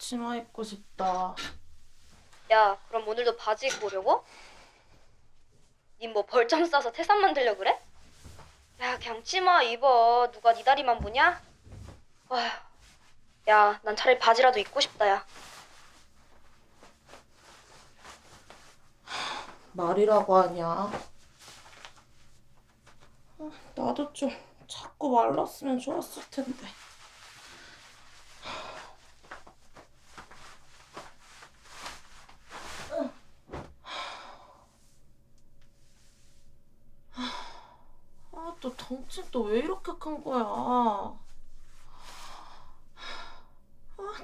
치마 입고 싶다. 야, 그럼 오늘도 바지 입고 오려고? 님 뭐 벌점 싸서 태산 만들려 그래? 야, 그냥 치마 입어. 누가 네 다리만 보냐? 아휴. 야, 난 차라리 바지라도 입고 싶다, 야. 말이라고 하냐? 아, 나도 좀 자꾸 말랐으면 좋았을 텐데. 아, 또 덩치 또왜 이렇게 큰 거야? 아,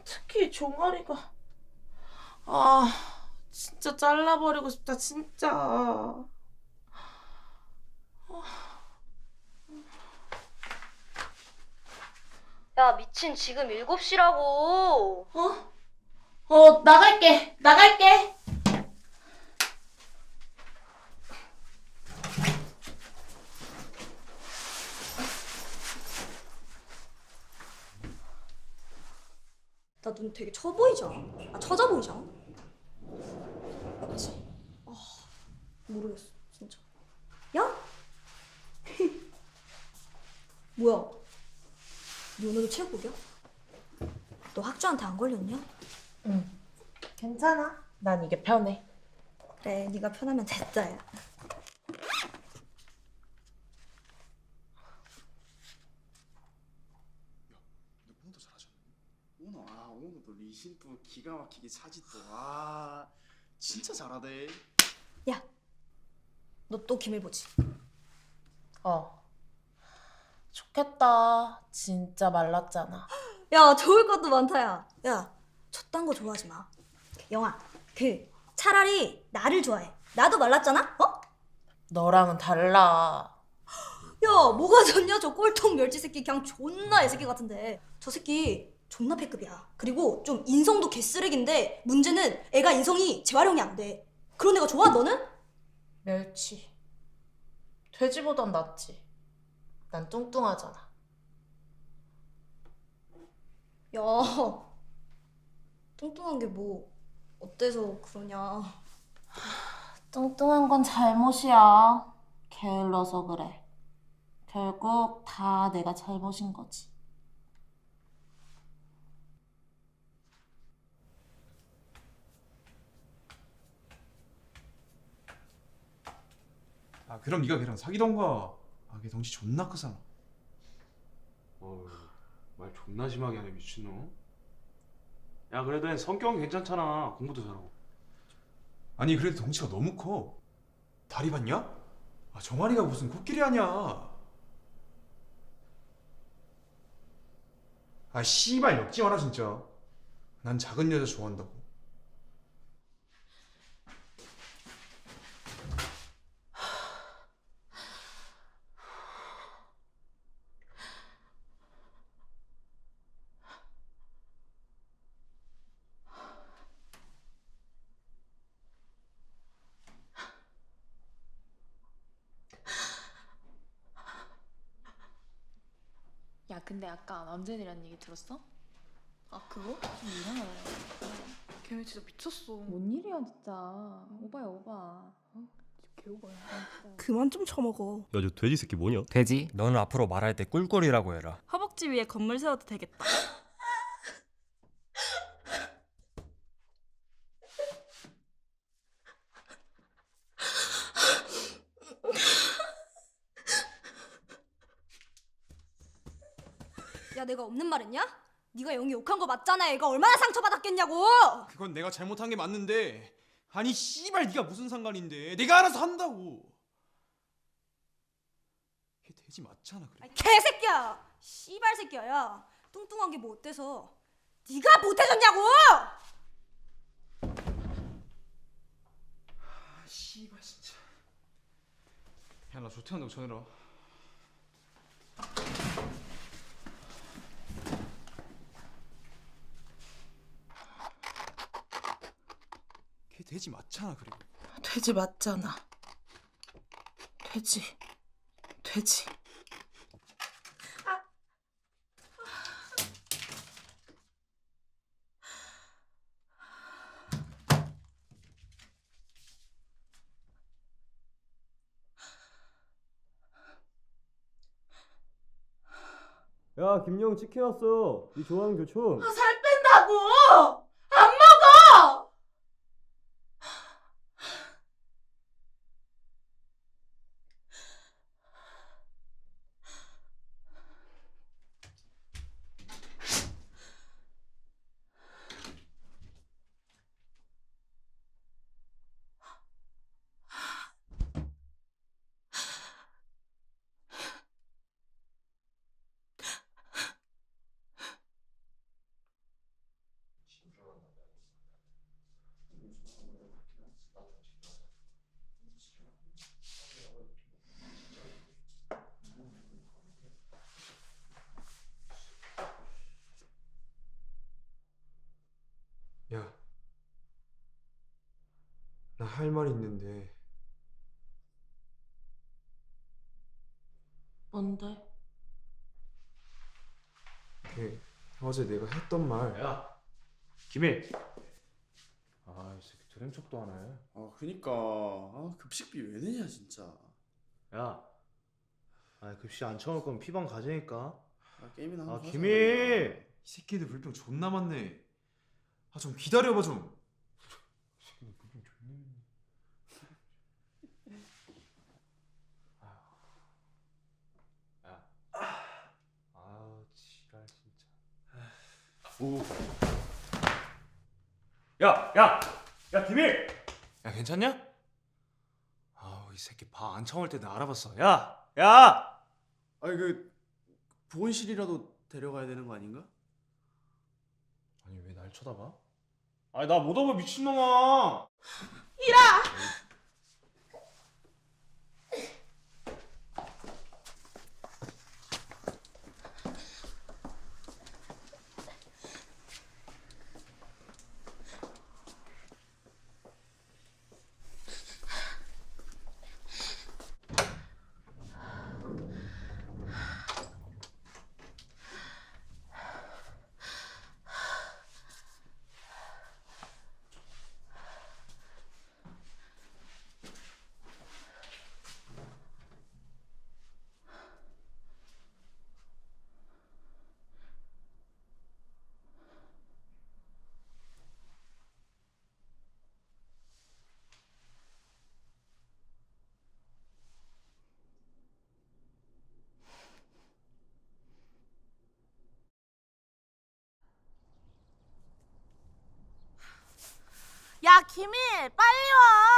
특히 이 종아리가. 아, 진짜 잘라버리고 싶다, 진짜. 야, 미친 지금 7시라고. 어? 어, 나갈게. 나갈게. 눈 되게 쳐 보이지 않아? 아 처져 보이지 않아? 맞지? 아 모르겠어 진짜 야? 뭐야 너 오늘도 체육복이야? 너 학주한테 안 걸렸냐? 응. 괜찮아. 난 이게 편해. 그래 네가 편하면 됐다 야 근데 오늘도 잘하셨네. 오늘 아 오늘도 리 신또 기가 막히게 차지 또. 아 진짜 잘하대. 너또 기밀 보지? 어. 좋겠다. 진짜 말랐잖아. 야 좋을 것도 많다 야 야, 저딴 거 좋아하지 마 영아 그 차라리 나를 좋아해 나도 말랐잖아? 어? 너랑은 달라. 야 뭐가 좋냐 저 꼴통 멸치 새끼 그냥 존나 애새끼 같은데 저 새끼 존나 패급이야 그리고 좀 인성도 개쓰레기인데 문제는 애가 인성이 재활용이 안 돼 그런 애가 좋아 너는? 멸치. 돼지보단 낫지. 난 뚱뚱하잖아. 야 뚱뚱한 게 뭐 어때서 그러냐 뚱뚱한 건 잘못이야. 게을러서 그래. 결국 다 내가 잘못인 거지. 아 그럼 네가 걔랑 사귀던가. 아 걔 덩치 존나 크잖아. 어우 말 존나 심하게 하네 미친놈 야 그래도 얜 성격은 괜찮잖아 공부도 잘하고 아니 그래도 덩치가 너무 커. 다리 봤냐? 아 정아리가 무슨 코끼리 아니야. 아 씨발 엮지 마라 진짜. 난 작은 여자 좋아한다고. 근데 아까 남진이란 얘기 들었어? 아 그거? 좀 이상하네 걔네 진짜 미쳤어. 뭔 일이야 진짜 오바야 오바 어? 개오바야. 그만 좀 처먹어. 야저 돼지 새끼 뭐냐? 돼지, 너는 앞으로 말할 때 꿀꿀이라고 해라. 허벅지 위에 건물 세워도 되겠다. 야 내가 없는 말 했냐? 네가 영희 욕한 거 맞잖아. 애가 얼마나 상처받았겠냐고. 그건 내가 잘못한 게 맞는데. 아니 씨발 네가 무슨 상관인데. 내가 알아서 한다고. 걔 돼지 맞잖아 그래 아이, 개새끼야. 씨발 새끼야 야. 뚱뚱한 게 뭐 어때서? 네가 못 해줬냐고! 아 씨발 진짜. 야나 조퇴한다고 전해라 돼지 맞잖아 그리고 돼지 맞잖아. 돼지. 돼지. 야 김영 찍혀왔어 이 네 좋아하는 교촌 아, 살 뺀다고! 할말 있는데 뭔데? 그 어제 내가 했던 말. 야, 김일. 아, 이 새끼 드랭 척도 하네. 아 그니까 아, 급식비 왜 내냐 진짜 야, 아 급식 안 쳐놓을 거면 피방 가자니까. 아, 게임이나 아, 하자. 김일. 이 새끼들 물병 존나 많네. 아 좀 기다려봐 좀. 아, 지랄 진짜. 오. 야, 야, 야, 김일. 야, 괜찮냐? 아우, 이 새끼 봐안 쳐올 때나 알아봤어. 야, 야. 아니 그 보온실이라도 데려가야 되는 거 아닌가? 아니 왜 날 쳐다봐? 아니 나 못 와봐 미친놈아. 야, 김일, 빨리 와!